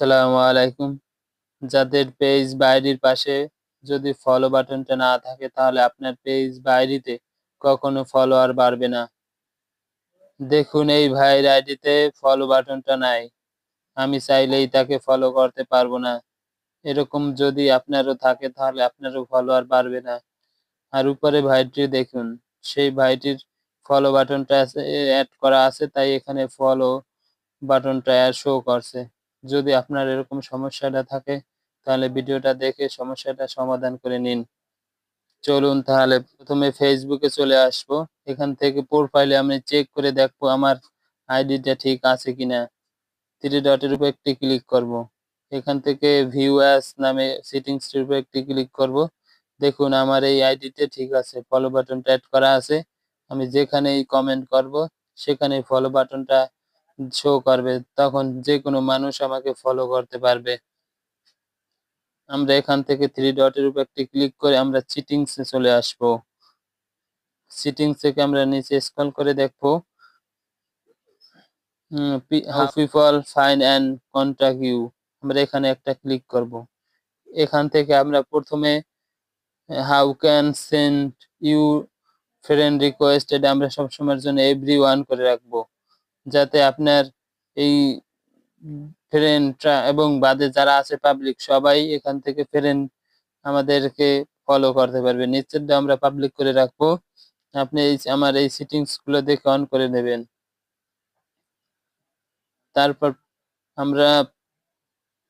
আসসালামু আলাইকুম। যাদের পেজ বা আইডির পাশে যদি ফলো বাটনটা না থাকে, তাহলে আপনার পেজ বা আইডিতে কখনো ফলোয়ার বাড়বে না। দেখুন, এই ভাইয়ের আইডিতে ফলো বাটনটা নাই। আমি চাইলেই তাকে ফলো করতে পারব না। এরকম যদি আপনারও থাকে, তাহলে আপনারও ফলোয়ার বাড়বে না। আর উপরে ভাইটি দেখুন, সেই ভাইটির ফলো বাটনটা অ্যাড করা আছে, তাই এখানে ফলো বাটনটা শো করছে। যদি আপনার এরকম সমস্যাটা থাকে, তাহলে ভিডিওটা দেখে সমস্যাটা সমাধান করে নিন চলুন তাহলে প্রথমে ফেসবুকে চলে আসব এখান থেকে প্রোফাইলে আমি চেক করে দেখব আমার আইডিটা ঠিক আছে কিনা থ্রি ডটের উপর একটি ক্লিক করব। এখান থেকে ভিউ অ্যাস নামে সেটিংসটির উপর একটি ক্লিক করব। দেখুন আমার এই আইডিতে ঠিক আছে ফলো বাটনটা অ্যাড করা আছে আমি যেখানেই কমেন্ট করব সেখানে ফলো বাটনটা শো করবে, তখন যে কোনো মানুষ আমাকে ফলো করতে পারবে। আমরা এখান থেকে থ্রি ডটের উপর একটি ক্লিক করে আমরা চিটিংসে চলে আসব। সিটিংস থেকে আমরা নিচে স্ক্রল করে দেখব। How people find and contact you আমরা এখানে একটা ক্লিক করব। এখান থেকে আমরা প্রথমে how can send you friend request এটা আমরা সবসময়ের জন্য এভরি ওয়ান করে রাখব। যাতে আপনার এই ফ্রেন্ডরা এবং বাদে যারা আছে পাবলিক সবাই এখান থেকে ফ্রেন্ড আমাদেরকে ফলো করতে পারবে। নিচেরটা আমরা পাবলিক করে রাখব। আপনি এই আমার এই সেটিংসগুলো দেখে অন করে নেবেন। তারপর আমরা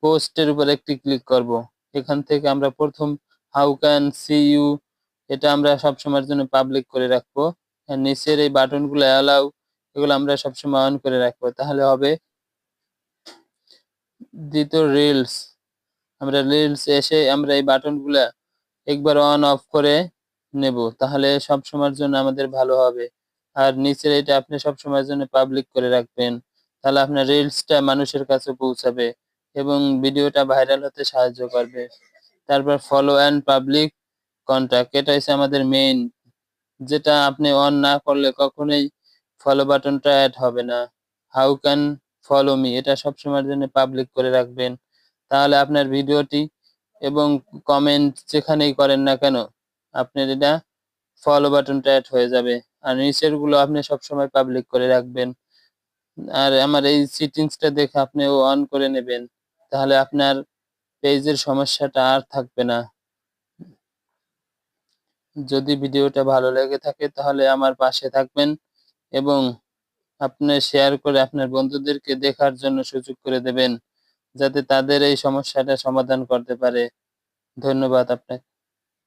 পোস্টের উপর একটি ক্লিক করব। এখান থেকে আমরা প্রথম হাউ ক্যান সি ইউ এটা আমরা সবসময়ের জন্য পাবলিক করে রাখব। নিচের এই বাটনগুলো অ্যালাউ এগুলো আমরা সবসময় অন করে রাখব। তাহলে হবে দ্বিতীয় রিলস আমরা রিলস এসে আমরা এই বাটনগুলা একবার অন অফ করে নেব। তাহলে সব সময়ের জন্য আমাদের ভালো হবে। আর নিচের এটা আপনি সব সময়ের জন্য পাবলিক করে রাখবেন। তাহলে আপনার রিলসটা মানুষের কাছে পৌঁছাবে এবং ভিডিওটা ভাইরাল হতে সাহায্য করবে। তারপর ফলো অ্যান্ড পাবলিক কন্ট্যাক্ট এটা হচ্ছে আমাদের মেইন যেটা আপনি অন না করলে কখনোই ফলো বাটনটা অ্যাড হবে না। হাউ ক্যান ফলো মি এটা সবসময়ের জন্য পাবলিক করে রাখবেন। তাহলে আপনার ভিডিওটি এবং কমেন্ট যেখানেই করেন না কেন, আপনার এটা ফলো বাটনটা অ্যাড হয়ে যাবে। আর নিচেরগুলো আপনি সবসময় পাবলিক করে রাখবেন। আর আমার এই সিটিংসটা দেখে আপনি অন করে নেবেন। তাহলে আপনার পেজের সমস্যাটা আর থাকবে না। যদি ভিডিওটা ভালো লেগে থাকে তাহলে আমার পাশে থাকবেন। এবং আপনি শেয়ার করে আপনার বন্ধুদেরকে দেখার জন্য সুযোগ করে দেবেন, যাতে তাদের এই সমস্যাটা সমাধান করতে পারে। ধন্যবাদ আপনাকে।